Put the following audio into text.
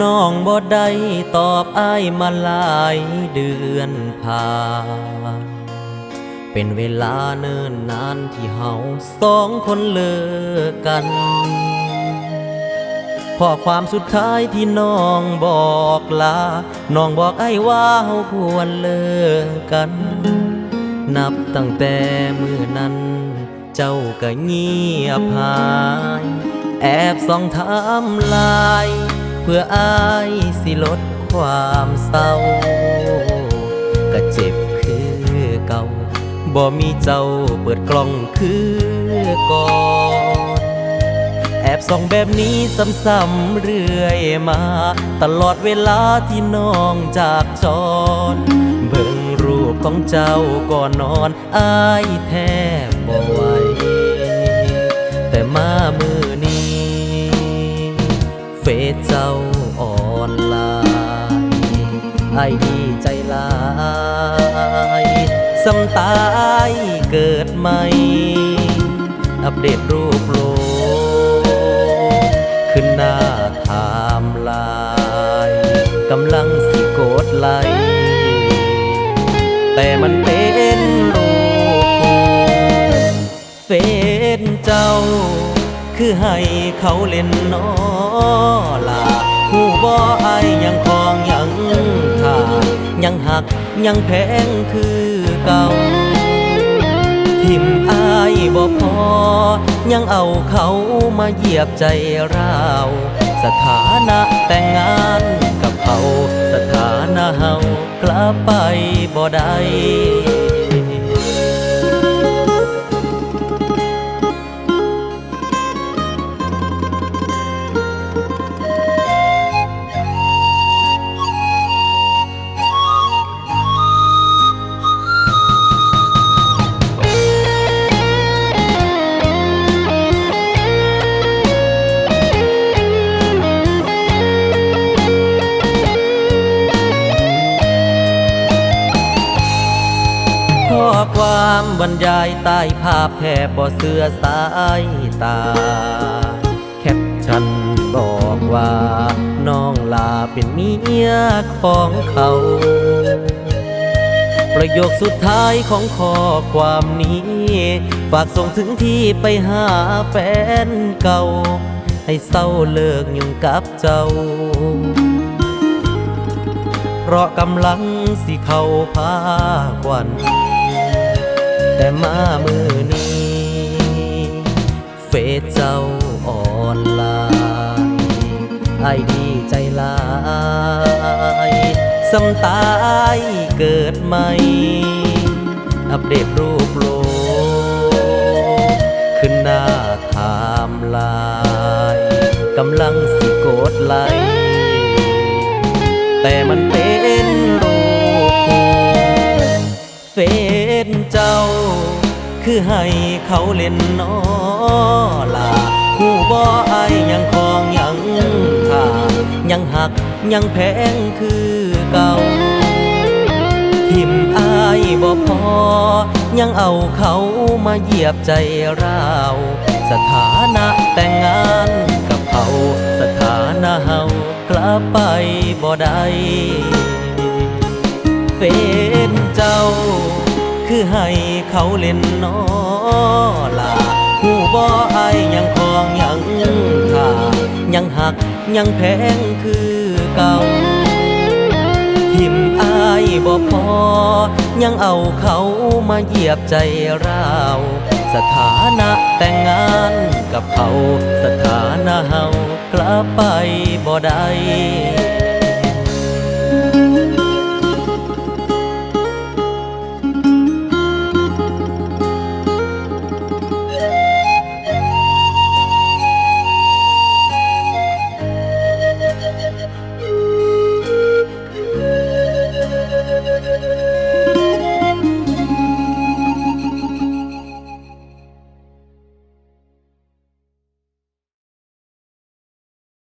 น้องบ่ได้ตอบอ้ายมาหลายเดือนผ่าน เป็นเวลาเนิ่นนานที่เฮาสองคนเลิกกันข้อความสุดท้ายที่น้องบอกลา น้องบอกไอ้ว่าเฮาควรเลิกกัน นับตั้งแต่มือนั้น เจ้าก็เงียบหาย แอบส่องทำลาย เพื่ออายสิลดความเศร้า ก็เจ็บคือเก่าบ่มีเจ้าเปิดกล้องคือก่อนแอบส่องแบบนี้ซ้ำๆเรื่อยมา ตลอดเวลาที่น้องจากจร เบิ่งรูปของเจ้าก่อนนอนอายแทบบ่ไหว เฟซเจ้าออนไลน์ไอายดีใจลายสำตายเกิดใหม่ อัปเดตรูปโลกขึ้นหน้าไทม์ไลน์กำลังสิโกดไลค์แต่มันเป็นรูปเฟซเจ้า คือให้เขาเล่นนอลาหูบ่อายยังคองยังขาดยังหักยังแพงคือเก่าทิมอายบ่พอ ยังเอาเขามาเหยียบใจเราวสถานะแต่งงานกับเขา สถานะเฮากลับไปบ่ได้ ความบรรยายใต้ภาพแทบบ่เสือสายตา แคปชั่นบอกว่า น้องลาเป็นเมียของเขา ประโยคสุดท้ายของข้อความนี้ ฝากส่งถึงที่ไปหาแฟนเก่า ให้เศร้าเลิกยุ่งกับเจ้าเพราะกำลังสิเข้าพากวัน แต่มามือนี้ เฟซเจ้าออนไลน์ไอดีใจลายสำตายเกิดใหม่ อัปเดตรูปโลกขึ้นหน้าไทม์ไลน์กำลังสิโกดไลแต่มันเป็นรูปคู่เฟซ คือให้เขาเล่นนอลาหูบ่อายยังคองยังขายังหักยังแพงคือเก่าทิมอายบ่พอ ยังเอาเขามาเหยียบใจเราวสถานะแต่งงานกับเขาสถานะเฮากลับไปบ่ได้เฟนเจ้า คือให้เขาเล่นนอลาหูบ่อายยังคองยังขายังหักยังแพงคือเก่าทิมอายบ่พอ ยังเอาเขามาเหยียบใจเราวสถานะแต่งงานกับเขา สถานะเฮากลับไปบ่ได้